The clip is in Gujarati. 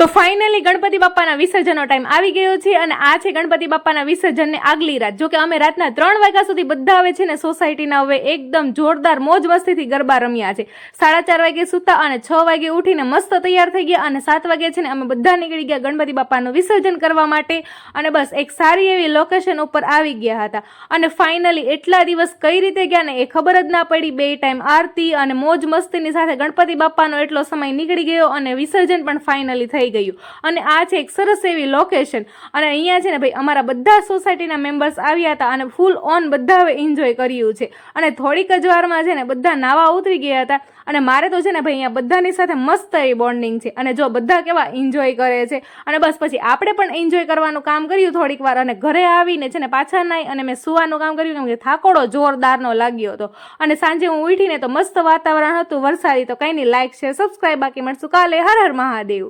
તો ફાઇનલી ગણપતિ બાપાના વિસર્જનનો ટાઈમ આવી ગયો છે અને આ છે ગણપતિ બાપાના વિસર્જનને આગલી રાત. જો કે અમે રાતના ત્રણ વાગ્યા સુધી બધા આવે છે ને સોસાયટીના હવે એકદમ જોરદાર મોજ મસ્તીથી ગરબા રમ્યા છે. સાડા ચાર વાગે સુતા અને છ વાગે ઉઠીને મસ્ત તૈયાર થઈ ગયા અને સાત વાગે છે ને અમે બધા નીકળી ગયા ગણપતિ બાપાનું વિસર્જન કરવા માટે. અને બસ એક સારી એવી લોકેશન ઉપર આવી ગયા હતા. અને ફાઇનલી એટલા દિવસ કઈ રીતે ગયા ને એ ખબર જ ના પડી. બે ટાઈમ આરતી અને મોજ મસ્તીની સાથે ગણપતિ બાપાનો એટલો સમય નીકળી ગયો અને વિસર્જન પણ ફાઇનલી થઈ ગયું. અને આ છે એક સરસ એવી લોકેશન અને અહીંયા છે ને ભાઈ, અમારા બધા સોસાયટીના મેમ્બર્સ આવ્યા હતા અને ફૂલ ઓન બધા હવે એન્જોય કર્યું છે. અને થોડીક જ વારમાં છે ને બધા નાવા ઉતરી ગયા હતા. અને મારે તો છે ને ભાઈ, અહીંયા બધાની સાથે મસ્ત એવી બોન્ડિંગ છે. અને જો બધા કેવા એન્જોય કરે છે. અને બસ પછી આપણે પણ એન્જોય કરવાનું કામ કર્યું થોડીક વાર અને ઘરે આવીને છે ને પાછા નાઈ અને મેં સુવાનું કામ કર્યું કેમ કે થાકોડો જોરદારનો લાગ્યો હતો. અને સાંજે હું ઉઠીને તો મસ્ત વાતાવરણ હતું, વરસાદી તો કંઈ નહીં. લાઈક શેર સબસ્ક્રાઈબ બાકી મળશું કાલે. હર હર મહાદેવ.